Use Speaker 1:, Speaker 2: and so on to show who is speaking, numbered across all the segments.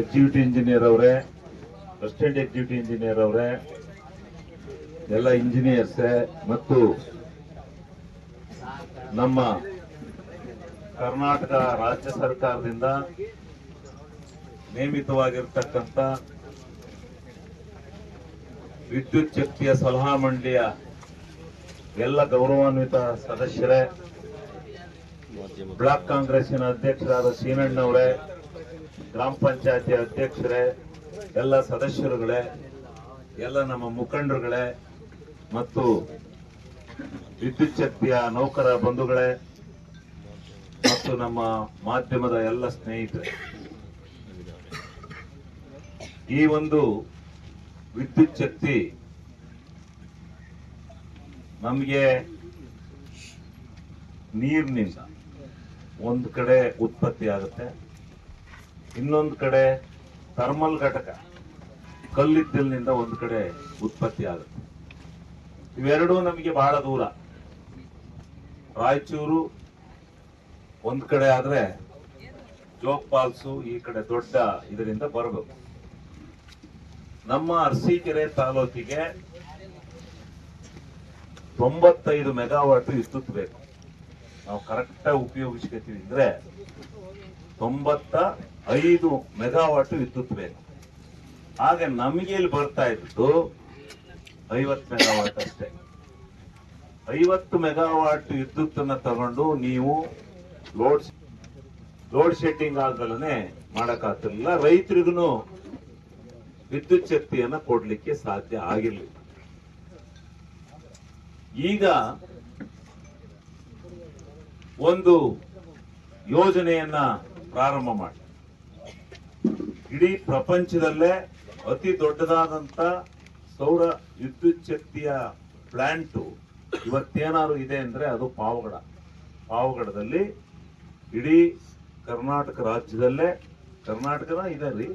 Speaker 1: Executive engineer ಅವರೇ assistant executive engineer ಅವರೇ, ಎಲ್ಲ ಇಂಜಿನಿಯರ್ಸ್ ಮತ್ತು ನಮ್ಮ ಕರ್ನಾಟಕ ರಾಜ್ಯ ಸರ್ಕಾರದಿಂದ ನೇಮಿತವಾಗಿರ್ತಕ್ಕಂಥ ವಿದ್ಯುತ್ ಶಕ್ತಿಯ ಸಲಹಾ ಮಂಡಳಿಯ ಎಲ್ಲ ಗೌರವಾನ್ವಿತ ಸದಸ್ಯರೇ, ಬ್ಲಾಕ್ ಕಾಂಗ್ರೆಸ್ಸಿನ ಅಧ್ಯಕ್ಷರಾದ ಸೀನಣ್ಣವರೇ ಗ್ರಾಮ ಪಂಚಾಯತಿ ಅಧ್ಯಕ್ಷರೇ, ಎಲ್ಲ ಸದಸ್ಯರುಗಳೇ, ಎಲ್ಲ ನಮ್ಮ ಮುಖಂಡರುಗಳೇ ಮತ್ತು ವಿದ್ಯುತ್ ಶಕ್ತಿಯ ನೌಕರ ಬಂಧುಗಳೇ ಮತ್ತು ನಮ್ಮ ಮಾಧ್ಯಮದ ಎಲ್ಲ ಸ್ನೇಹಿತರೆ. ಈ ಒಂದು ವಿದ್ಯುತ್ ಶಕ್ತಿ ನಮಗೆ ನೀರಿನಿಂದ ಒಂದು ಕಡೆ ಉತ್ಪತ್ತಿ ಆಗುತ್ತೆ ಇನ್ನೊಂದು ಕಡೆ ಥರ್ಮಲ್ ಘಟಕ, ಕಲ್ಲಿದ್ದಲಿನಿಂದ ಒಂದು ಕಡೆ ಉತ್ಪತ್ತಿ ಆಗುತ್ತೆ. ಇವೆರಡೂ ನಮಗೆ ಬಹಳ ದೂರ. ರಾಯಚೂರು ಒಂದ್ ಕಡೆ ಆದ್ರೆ ಜೋಗ್ ಫಾಲ್ಸು ಈ ಕಡೆ ದೊಡ್ಡ ಇದರಿಂದ ಬರಬೇಕು. ನಮ್ಮ ಅರಸೀಕೆರೆ ತಾಲೂಕಿಗೆ ತೊಂಬತ್ತೈದು ಮೆಗಾವಾಟ್ ವಿದ್ಯುತ್ ಬೇಕು. ನಾವು ಕರೆಕ್ಟಾಗಿ ಉಪಯೋಗಿಸ್ಕೊತೀವಿ ಅಂದ್ರೆ ತೊಂಬತ್ತ ಐದು ಮೆಗಾವಾಟ್ ವಿದ್ಯುತ್ ಬೇಕು. ಹಾಗೆ ನಮಗೆ ಇಲ್ಲಿ ಬರ್ತಾ ಇದ್ದು ಐವತ್ತು ಮೆಗಾವಾಟ್ ಅಷ್ಟೇ. ಐವತ್ತು ಮೆಗಾವಾಟ್ ವಿದ್ಯುತ್ ಅನ್ನ ತಗೊಂಡು ನೀವು ಲೋಡ್ ಲೋಡ್ ಶೆಡ್ಡಿಂಗ್ ಆಗಲೇ ಮಾಡೋಕ್ಕಾಗ್ತಿರಲಿಲ್ಲ. ರೈತರಿಗೂ ವಿದ್ಯುತ್ ಶಕ್ತಿಯನ್ನ ಕೊಡಲಿಕ್ಕೆ ಸಾಧ್ಯ ಆಗಿರಲಿಲ್ಲ. ಈಗ ಒಂದು ಯೋಜನೆಯನ್ನ ಪ್ರಾರಂಭ ಮಾಡಿ. ಇಡೀ ಪ್ರಪಂಚದಲ್ಲೇ ಅತಿ ದೊಡ್ಡದಾದಂತ ಸೌರ ವಿದ್ಯುತ್ ಶಕ್ತಿಯ ಪ್ಲಾಂಟು ಇವತ್ತೇನಾದ್ರು ಇದೆ ಅಂದ್ರೆ ಅದು ಪಾವಗಡ. ಪಾವಗಡದಲ್ಲಿ ಇಡೀ ಕರ್ನಾಟಕ ರಾಜ್ಯದಲ್ಲೇ ಕರ್ನಾಟಕ ಇದೆ ರೀ,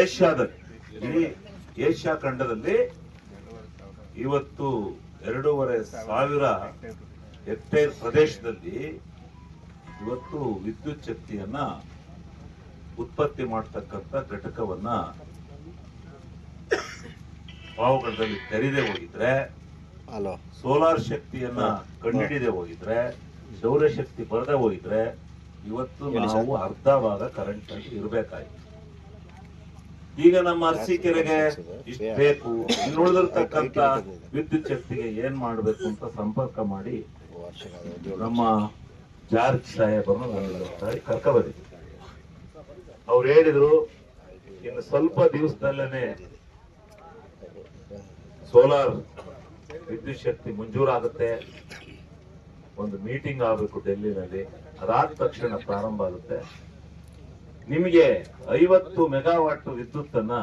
Speaker 1: ಏಷ್ಯಾದಲ್ಲಿ, ಇಡೀ ಏಷ್ಯಾ ಖಂಡದಲ್ಲಿ ಇವತ್ತು ಎರಡೂವರೆ ಸಾವಿರ ಹೆಕ್ಟೇರ್ ಪ್ರದೇಶದಲ್ಲಿ ಇವತ್ತು ವಿದ್ಯುತ್ ಶಕ್ತಿಯನ್ನ ಉತ್ಪತ್ತಿ ಮಾಡತಕ್ಕಂತ ಘಟಕವನ್ನ ಪಾವಗಡದಲ್ಲಿ ತೆರೆದೇ ಹೋಗಿದ್ರೆ ಸೋಲಾರ್ ಶಕ್ತಿಯನ್ನ ಕಂಡುಹಿಡಿದೇ ಹೋಗಿದ್ರೆ ಸೌರಶಕ್ತಿ ಬರದೇ ಹೋಗಿದ್ರೆ ಇವತ್ತು ನಾವು ಅರ್ಧ ಭಾಗ ಕರೆಂಟ್ ಅಲ್ಲಿ ಇರಬೇಕಾಯ್ತು. ಈಗ ನಮ್ಮ ಅರಸೀಕೆರೆಗೆ ಇಷ್ಟು ಬೇಕು. ಇನ್ನು ಉಳಿದಿರ್ತಕ್ಕಂಥ ವಿದ್ಯುತ್ ಶಕ್ತಿಗೆ ಏನ್ ಮಾಡಬೇಕು ಅಂತ ಸಂಪರ್ಕ ಮಾಡಿ ನಮ್ಮ ಜಾರ್ಜ್ ಸಾಹೇಬರನ್ನು ನಾನು ಸಾರಿ ಕರ್ಕ ಬಂದಿದ್ರು. ಅವ್ರು ಹೇಳಿದ್ರು, ಇನ್ನು ಸ್ವಲ್ಪ ದಿವಸದಲ್ಲೇನೆ ಸೋಲಾರ್ ವಿದ್ಯುತ್ ಶಕ್ತಿ ಮಂಜೂರಾಗುತ್ತೆ. ಒಂದು ಮೀಟಿಂಗ್ ಆಗಬೇಕು ಡೆಲ್ಲಿನಲ್ಲಿ. ಅದಾದ ತಕ್ಷಣ ಪ್ರಾರಂಭ ಆಗುತ್ತೆ. ನಿಮಗೆ ಐವತ್ತು ಮೆಗಾವಾಟ್ ವಿದ್ಯುತ್ ಅನ್ನ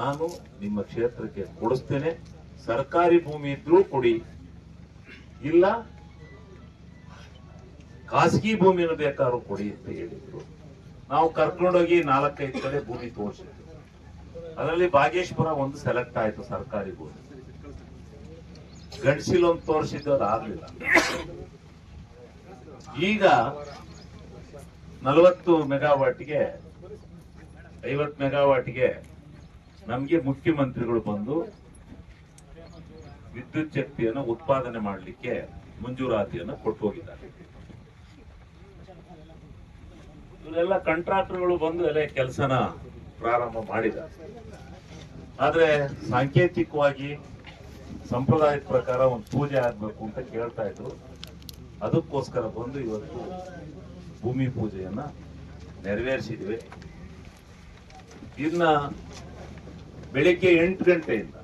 Speaker 1: ನಾನು ನಿಮ್ಮ ಕ್ಷೇತ್ರಕ್ಕೆ ಕೊಡಿಸ್ತೇನೆ. ಸರ್ಕಾರಿ ಭೂಮಿ ಇದ್ರೂ ಕೊಡಿ. ಇಲ್ಲ. ಖಾಸಗಿ ಭೂಮಿಯನ್ನು ಬೇಕಾದ್ರೂ ಕೊಡಿ ಅಂತ ಹೇಳಿದ್ರು. ನಾವು ಕರ್ಕೊಂಡೋಗಿ ನಾಲ್ಕೈದು ಕಡೆ ಭೂಮಿ ತೋರಿಸಿದ್ವಿ. ಅದರಲ್ಲಿ ಭಾಗೇಶ್ವರ ಒಂದು ಸೆಲೆಕ್ಟ್ ಆಯ್ತು ಸರ್ಕಾರಿ ಭೂಮಿ. ಗಂಡಸಿಲ್ ಒಂದು ತೋರಿಸಿದ್ದು ಅದು ಆಗ್ಲಿಲ್ಲ. ಈಗ ನಲವತ್ತು ಮೆಗಾವಾಟ್ಗೆ ಐವತ್ತು ಮೆಗಾವಾಟ್ಗೆ ನಮ್ಗೆ ಮುಖ್ಯಮಂತ್ರಿಗಳು ಬಂದು ವಿದ್ಯುತ್ ಶಕ್ತಿಯನ್ನು ಉತ್ಪಾದನೆ ಮಾಡಲಿಕ್ಕೆ ಮಂಜೂರಾತಿಯನ್ನು ಕೊಟ್ಟು ಹೋಗಿದ್ದಾರೆ ಇವರೆಲ್ಲ ಕಂಟ್ರಾಕ್ಟರ್ಗಳು ಬಂದು ಎಲ್ಲ ಕೆಲಸನ ಪ್ರಾರಂಭ ಮಾಡಿದ್ದಾರೆ. ಆದ್ರೆ ಸಾಂಕೇತಿಕವಾಗಿ ಸಂಪ್ರದಾಯದ ಪ್ರಕಾರ ಒಂದು ಪೂಜೆ ಆಗ್ಬೇಕು ಅಂತ ಕೇಳ್ತಾ ಇದ್ರು. ಅದಕ್ಕೋಸ್ಕರ ಬಂದು ಇವತ್ತು ಭೂಮಿ ಪೂಜೆಯನ್ನ ನೆರವೇರಿಸಿದ್ವಿ. ಇನ್ನ ಬೆಳಿಗ್ಗೆ ಎಂಟು ಗಂಟೆಯಿಂದ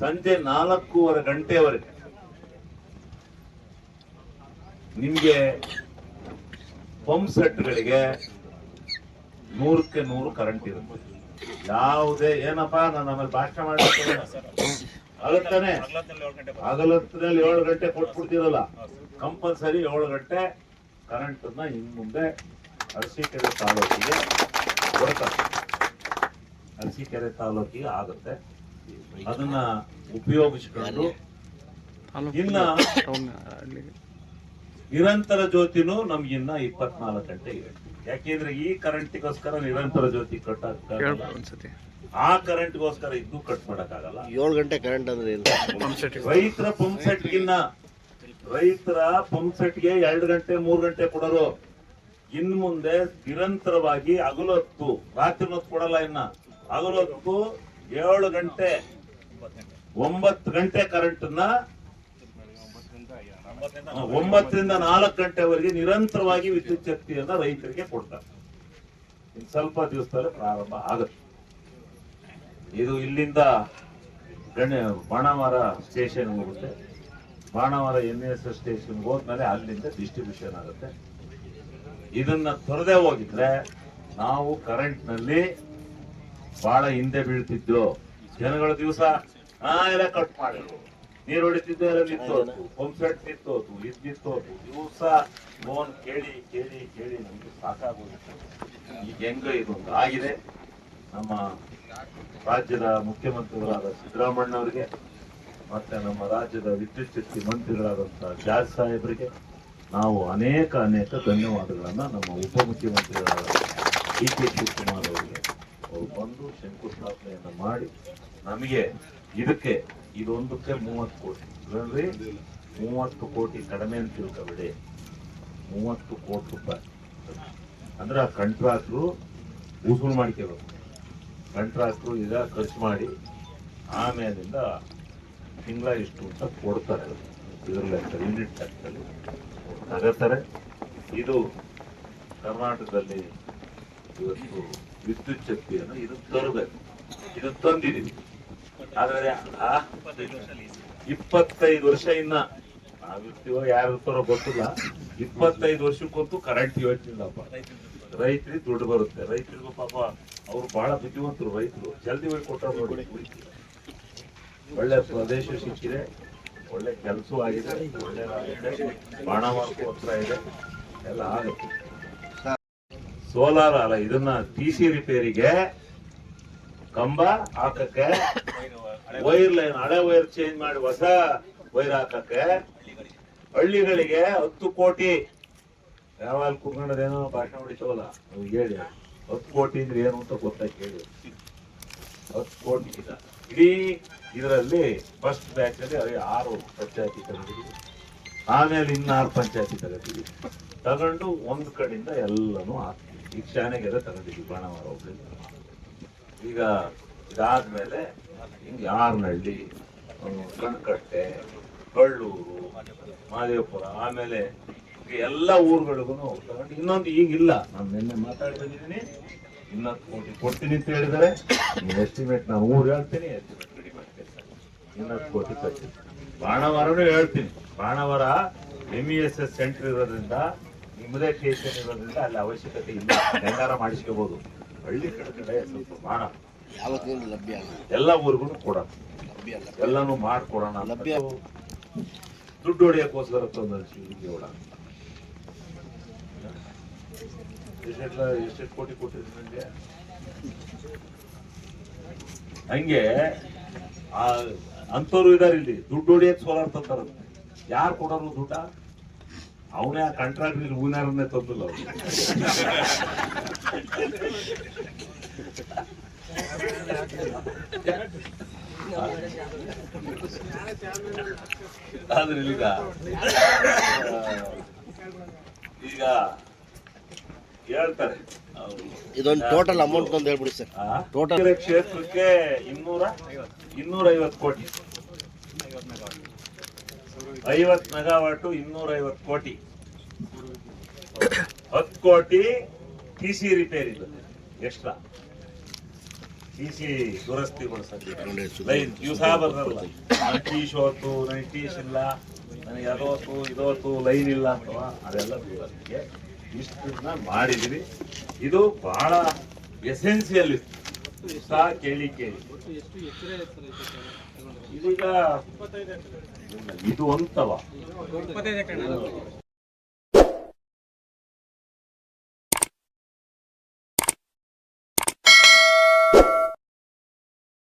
Speaker 1: ಸಂಜೆ ನಾಲ್ಕೂವರೆ ಗಂಟೆವರೆಗೆ ನಿಮಗೆ ಪಂಪ್ ಸೆಟ್ಗಳಿಗೆ ನೂರಕ್ಕೆ ನೂರು ಕರೆಂಟ್ ಇರುತ್ತೆ. ಯಾವುದೇ ಏನಪ್ಪಾ, ನಾನು ಆಮೇಲೆ ಭಾಷಣ ಮಾಡಲಿಕ್ಕೆ ಆಗುತ್ತಾನೆ ಏಳು ಗಂಟೆ ಕೊಟ್ಬಿಡ್ತೀರಲ್ಲ, ಕಂಪಲ್ಸರಿ ಏಳು ಗಂಟೆ ಕರೆಂಟ್ ಇನ್ ಮುಂದೆ ಅರಸೀಕೆರೆ ತಾಲೂಕಿಗೆ ಕೊಡ್ತಾರೆ ಅರಸೀಕೆರೆ ತಾಲೂಕಿಗೆ ಆಗುತ್ತೆ. ಅದನ್ನ ಉಪಯೋಗಿಸಿಕೊಂಡು ಇನ್ನ ನಿರಂತರ ಜ್ಯೋತಿನೂ ನಮ್ಗಿನ್ನ ಇಪ್ಪತ್ನಾಲ್ಕು ಗಂಟೆ ಇದೆ. ಯಾಕೆಂದ್ರೆ ಈ ಕರೆಂಟ್ಗೋಸ್ಕರ ನಿರಂತರ ಜ್ಯೋತಿ ಕಟ್
Speaker 2: ಒಂದ್ಸತಿ.
Speaker 1: ಆ ಕರೆಂಟ್ಗೋಸ್ಕರ ಇದ್ದು ಕಟ್ ಮಾಡಕ್ಕಾಗಲ್ಲ.
Speaker 3: ಏಳು ಗಂಟೆ ಕರೆಂಟ್ ಅಂದ್ರೆ
Speaker 1: ರೈತರ ಪಂಪ್ ಸೆಟ್ಗಿನ್ನ ರೈತರ ಪಂಪ್ ಸೆಟ್ಗೆ ಎರಡು ಗಂಟೆ ಮೂರು ಗಂಟೆ ಕೊಡೋರು. ಇನ್ ಮುಂದೆ ನಿರಂತರವಾಗಿ ಹಗಲೊತ್ತು ರಾತ್ರಿ ಹೊತ್ತು ಕೊಡಲ್ಲ ಇನ್ನ. ಹಗಲೊತ್ತು ಏಳು ಗಂಟೆ, ಒಂಬತ್ತು ಗಂಟೆ ಕರೆಂಟ್ನ ಒಂಬತ್ತರಿಂದ ನಾಲ್ಕು ಗಂಟೆವರೆಗೆ ನಿರಂತರವಾಗಿ ವಿದ್ಯುತ್ ಶಕ್ತಿಯನ್ನ ರೈತರಿಗೆ ಕೊಡ್ತಾರೆ. ಇನ್ ಸ್ವಲ್ಪ ದಿವಸದಲ್ಲಿ ಪ್ರಾರಂಭ ಆಗುತ್ತೆ. ಇದು ಇಲ್ಲಿಂದ ಗಣ್ಯ ಬಾಣಾವರ ಸ್ಟೇಷನ್ ಹೋಗುತ್ತೆ. Banavara N S S station ಹೋದ್ಮೇಲೆ ಅಲ್ಲಿಂದ ಡಿಸ್ಟ್ರಿಬ್ಯೂಷನ್ ಆಗುತ್ತೆ. ಇದನ್ನ ತೊರೆದೇ ಹೋಗಿದ್ರೆ ನಾವು ಕರೆಂಟ್ನಲ್ಲಿ ಬಹಳ ಹಿಂದೆ ಬೀಳ್ತಿದ್ರು ಜನಗಳ ದಿವಸ ಆ ಎಲ್ಲ ಕಟ್ ಮಾಡಿದ್ರು. ನೀರು ಹೊಡಿತಿದ್ದು, ಎಲ್ಲ ನಿಂತೋತು. ಪಂಪ್ ಸೆಟ್ ನಿಂತೋತು, ಇದು ನಿಂತೋತು. ದಿವಸ ಲೋನ್ ಕೇಳಿ ಕೇಳಿ ಕೇಳಿ ನಮ್ಗೆ ಸಾಕಾಗೋಗಿತ್ತು. ಈಗ ಹೆಂಗ ಇದೊಂದು ಆಗಿದೆ. ನಮ್ಮ ರಾಜ್ಯದ ಮುಖ್ಯಮಂತ್ರಿಗಳಾದ ಸಿದ್ದರಾಮಣ್ಣವರಿಗೆ ಮತ್ತೆ ನಮ್ಮ ರಾಜ್ಯದ ವಿದ್ಯುತ್ ಶಕ್ತಿ ಮಂತ್ರಿಗಳಾದಂತಹ ಜಾರ್ಜ್ ಸಾಹೇಬರಿಗೆ ನಾವು ಅನೇಕ ಅನೇಕ ಧನ್ಯವಾದಗಳನ್ನ ನಮ್ಮ ಉಪಮುಖ್ಯಮಂತ್ರಿಗಳಾದ ಡಿ ಕೆ ಶಿವಕುಮಾರ್ ಅವರಿಗೆ ಅವರು ಬಂದು ಶಂಕುಸ್ಥಾಪನೆಯನ್ನ ಮಾಡಿ ನಮಗೆ ಇದಕ್ಕೆ ಇದೊಂದಕ್ಕೆ ಮೂವತ್ತು ಕೋಟಿ. ಅಂದ್ರೆ ಮೂವತ್ತು ಕೋಟಿ ಕಡಿಮೆ ಅಂತ ತಿಳ್ಕೊಬೇಡಿ. ಮೂವತ್ತು ಕೋಟಿ ರೂಪಾಯಿ. ಅಂದ್ರೆ ಆ ಕಂಟ್ರಾಕ್ಟ್ರು ವಸೂಲು ಮಾಡ್ಕೋಬೇಕು. ಕಂಟ್ರಾಕ್ಟ್ರು ಈಗ ಖರ್ಚು ಮಾಡಿ ಆಮೇಲಿಂದ ತಿಂಗಳ ಇಷ್ಟು ಅಂತ ಕೊಡ್ತಾರೆ. ಇದ್ರ ಲೆಕ್ಕ ಯೂನಿಟ್ ಲೆಕ್ಕದಲ್ಲಿ ತಗೋತಾರೆ ಇದು ಕರ್ನಾಟಕದಲ್ಲಿ ಇವತ್ತು ವಿದ್ಯುತ್ ಶಕ್ತಿಯನ್ನು ಇದು ತರಬೇಕು. ಇದು ತಂದಿದ್ದೀವಿ. ಆದರೆ ಆ ಇಪ್ಪತ್ತೈದು ವರ್ಷ ಇನ್ನ ನಾವಿರ್ತೀವೋ ಯಾರು ಗೊತ್ತಿಲ್ಲ. ಇಪ್ಪತ್ತೈದು ವರ್ಷಕ್ಕಂತೂ ಕರೆಂಟ್ ಯೋಚಿಲ್ಲಪ್ಪ ರೈತರಿಗೆ ದುಡ್ಡು ಬರುತ್ತೆ. ರೈತರಿಗೂ ಪಾಪ ಅವ್ರು ಬಹಳ ಬುದ್ಧಿವಂತರು ರೈತರು. ಜಲ್ದಿ ಹೋಗಿ ಕೊಟ್ಟರು ಒಳ್ಳೆ ಪ್ರದೇಶ ಸಿಕ್ಕಿದೆ. ಒಳ್ಳೆ ಕೆಲಸ ಆಗಿದೆ ಒಳ್ಳೆ ಬಾಣ ಹತ್ರ ಇದೆ. ಎಲ್ಲ ಆಗುತ್ತೆ. ಸೋಲಾರ್ ಅಲ್ಲ, ಇದನ್ನ ಟಿ ಸಿ ರಿಪೇರಿಗೆ ಕಂಬ ಹಾಕಕ್ಕೆ, ವೈರ್ ಲೈನ್, ಹಳೆ ವೈರ್ ಚೇಂಜ್ ಮಾಡಿ ಹೊಸ ವೈರ್ ಹಾಕಕ್ಕೆ ಹಳ್ಳಿಗಳಿಗೆ ಹತ್ತು ಕೋಟಿ. ಯಾವಾಗ ಕುತ್ಕೊಂಡದೇನೋ ಭಾಷಣ ಹೊಡಿತವಲ್ಲ ಹೇಳಿ. ಹತ್ತು ಕೋಟಿ ಅಂದ್ರೆ ಏನು ಅಂತ ಗೊತ್ತಾಗ ಹೇಳಿ ಹತ್ತು ಕೋಟಿ ಇಲ್ಲ. ಇಡೀ ಇದರಲ್ಲಿ ಫಸ್ಟ್ ಬ್ಯಾಚ್ ಅಲ್ಲಿ ಆರು ಪಂಚಾಯತಿ ತಗೊಂಡಿದ್ವಿ ಆಮೇಲೆ ಇನ್ನಾರು ಪಂಚಾಯತಿ ತಗೊಂಡಿದ್ವಿ ತಗೊಂಡು ಒಂದು ಕಡೆಯಿಂದ ಎಲ್ಲನೂ ಹಾಕ್ತೀವಿ. ಶಾನೆಗೆರೆ ತಗೊಂಡಿದ್ವಿ ಬಾಣವಾರ ಹೋಗ್ಲಿ ಈಗ ಇದಾದ್ಮೇಲೆ ಹಿಂಗೆ ಯಾರನಹಳ್ಳಿ ಕಣ್ಕಟ್ಟೆ, ಕಳ್ಳೂರು ಮಹದೇವಪುರ ಆಮೇಲೆ ಎಲ್ಲ ಊರುಗಳಿಗೂ ತಗೊಂಡು ಇನ್ನೊಂದು ಈಗಿಲ್ಲ. ನಾನು ನಿನ್ನೆ ಮಾತಾಡ್ತಿದ್ದೀನಿ ಇನ್ನೊಂದು ಕೋಟಿ ಕೊಡ್ತೀನಿ ಅಂತ ಹೇಳಿದರೆ ಎಸ್ಟಿಮೇಟ್ ನಾನು ಊರು ಹೇಳ್ತೀನಿ ಎಸ್ಟಿಮೇಟ್ ರೆಡಿ ಮಾಡ್ತೀನಿ. ಇನ್ನೊಂದು ಕೋಟಿ ಕೊಡ್ತೀನಿ ಬಾಣವಾರನೂ ಹೇಳ್ತೀನಿ. Banavara M E S S centre ಇರೋದ್ರಿಂದ ನಿಮ್ಮದೇ ಸ್ಟೇಷನ್ ಇರೋದ್ರಿಂದ ಅಲ್ಲಿ ಅವಶ್ಯಕತೆ ಇಲ್ಲ. ಹೆಂಗಾರ ಮಾಡಿಸ್ಕೋಬಹುದು ಹಳ್ಳಿ ಕಡೆ ಕಡೆ ಸ್ವಲ್ಪ ಬಾಣ
Speaker 3: ಲಭ್ಯ
Speaker 1: ಎಲ್ಲ ಊರಿಗೂ ಕೊಡೋಣ ಎಲ್ಲಾನು ಮಾಡ್ಕೊಡೋಣ
Speaker 3: ಲಭ್ಯ.
Speaker 1: ದುಡ್ಡು ಹೊಡಿಯಕ್ಕೋಸ್ಕರ ತೊಂದರೆ ಶಿವಲಿಂಗೇಗೌಡ ಎಷ್ಟೆಲ್ಲ ಎಷ್ಟೆಷ್ಟು ಕೋಟಿ ಕೊಟ್ಟಿದ್ರು ನನಗೆ ಹಂಗೆ ಆ ಅಂತವ್ರು ಇದಾರೆ ಇಲ್ಲಿ. ದುಡ್ಡು ಹೊಡಿಯಕ್ ಸೋಲಾರ್ ತಂತಾರ ಯಾರು ಕೊಡೋರು ದುಡ್ಡ? ಅವನೇ ಆ ಕಾಂಟ್ರಾಕ್ಟ್ ಹೂನಾರನ್ನೇ ತಂದಿಲ್ಲ ಅವ್ರು. ಆದ್ರೆ ಈಗ ಈಗ ಹೇಳ್ತಾರೆ
Speaker 3: ಇದೊಂದು ಟೋಟಲ್ ಅಮೌಂಟ್ ಅಂತ ಹೇಳ್ಬಿಡಿ ಸರ್.
Speaker 1: ಟೋಟಲ್ ಕ್ಷೇತ್ರಕ್ಕೆ ಇನ್ನೂರ ಇನ್ನೂರ ಐವತ್ತು ಕೋಟಿ. ಐವತ್ ಮೆಗಾವಾಟು ಇನ್ನೂರ ಐವತ್ತು ಕೋಟಿ. ಹತ್ತು crore T C repair extra T C ದುರಸ್ತಿಗೊಳಿಸೋದು. Line ದಿವಸ ಬರಲ್ಲ ನನ್ನ ಟೀ ಹೋತು ನನಗೆ ಟೀಶ್ ಇಲ್ಲ ನನಗೆ ಅದೋತು ಇದೋತು ಲೈನ್ ಇಲ್ಲ ಅಥವಾ ಅದೆಲ್ಲ ದುರಸ್ತಿಗೆ ಇಷ್ಟನ್ನ ಮಾಡಿದ್ವಿ. ಇದು ಬಹಳ ಎಸೆನ್ಸಿಯಲ್ ಇತ್ತು. ಸಹ ಕೇಳಿ ಕೇಳಿ. ಇದೀಗ ಇದು ಅಂತವ